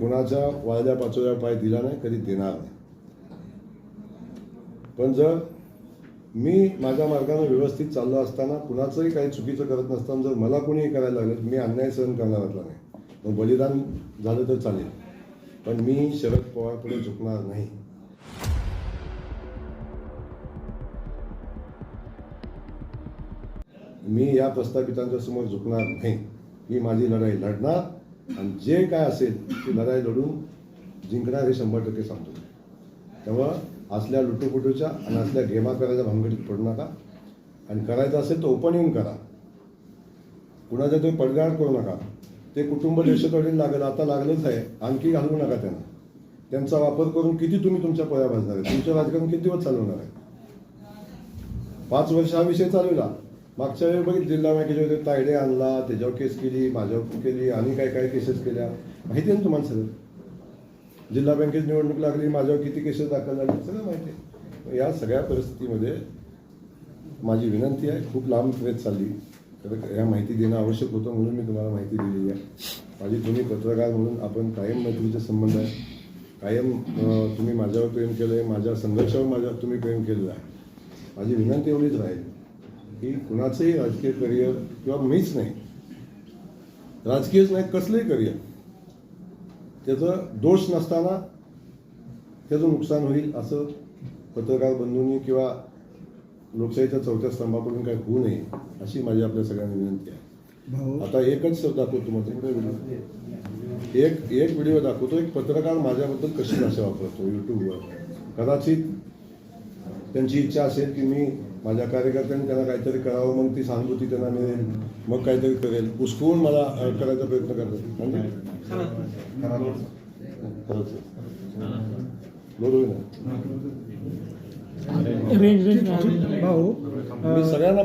कुणाच्या वायद्या पाचोऱ्या पाय दिला नाही कधी देणार नाही. पण जर मी माझ्या मार्गाने व्यवस्थित चाललो असताना कुणाचंही काही चुकीचं करत नसताना जर मला कुणीही करायला लागलं मी अन्याय सहन करणारातला नाही. मग बलिदान झालं तर चालेल. पण मी शरद पवारकडे झुकणार नाही. मी या प्रस्थापितांच्या समोर झुकणार नाही. मी माझी लढाई. लढणार आणि जे काय असेल ती लढाई लढून जिंकणार हे शंभर टक्के सांगतो. तेव्हा असल्या लुटूपुटूच्या आणि असल्या गेमा करायच्या भानगडीत पडू नका. आणि करायचं असेल तर ओपन येऊन करा. कुणाच्या तुम्ही पडगाड करू नका. ते कुटुंब देशतोडीला लागेल आता लागलंच आहे. आणखी घालवू नका त्यांना. त्यांचा वापर करून किती तुम्ही तुमच्या पया भाजणार आहे तुमचं राजकारण किती दिवस चालवणार आहे? पाच वर्ष हा विषय चालवला मागच्या वेळी बघित जिल्हा बँकेच्या होते तायडे आणला त्याच्यावर केस केली माझ्यावर केली आणि काय काय केसेस केल्या. माहिती आहे ना तुम्हाला सगळं? जिल्हा बँकेची निवडणूक लागली माझ्यावर किती केसेस दाखल झाले सगळं माहिती आहे. या सगळ्या परिस्थितीमध्ये माझी विनंती आहे खूप लांब ट्रेत चालली. तर या माहिती देणं आवश्यक होतं म्हणून मी तुम्हाला माहिती दिलेली आहे. माझी तुम्ही पत्रकार म्हणून आपण कायम मैत्रीचे संबंध आहे. कायम तुम्ही माझ्यावर प्रेम केलं आहे माझ्या संघर्षावर माझ्यावर तुम्ही प्रेम केलेलं आहे. माझी विनंती एवढीच राहील. की कुणाचंही राजकीय करिअर किंवा मीच नाही. राजकीयच नाही कसलंही करिअर. त्याचं दोष नसताना त्याचं नुकसान होईल असं पत्रकार बंधूंनी किंवा लोकशाहीच्या चौथ्या स्तंभाकडून काही होऊ नये अशी माझी आपल्या सगळ्यांना विनंती आहे. आता एकच दाखवतो तुम्हाला एक एक व्हिडिओ दाखवतो. एक पत्रकार माझ्याबद्दल कशी भाषा वापरतो? युट्यूबवर कदाचित त्यांची इच्छा असेल की मी माझ्या कार्यकर्त्यांनी त्यांना काहीतरी करावं मग ती सहानुभूती त्यांना मिळेल मग काहीतरी करेल. उस्कवून मला करायचा प्रयत्न करतात. म्हणजे. बरोबर ना? भाऊ मी सगळ्यांना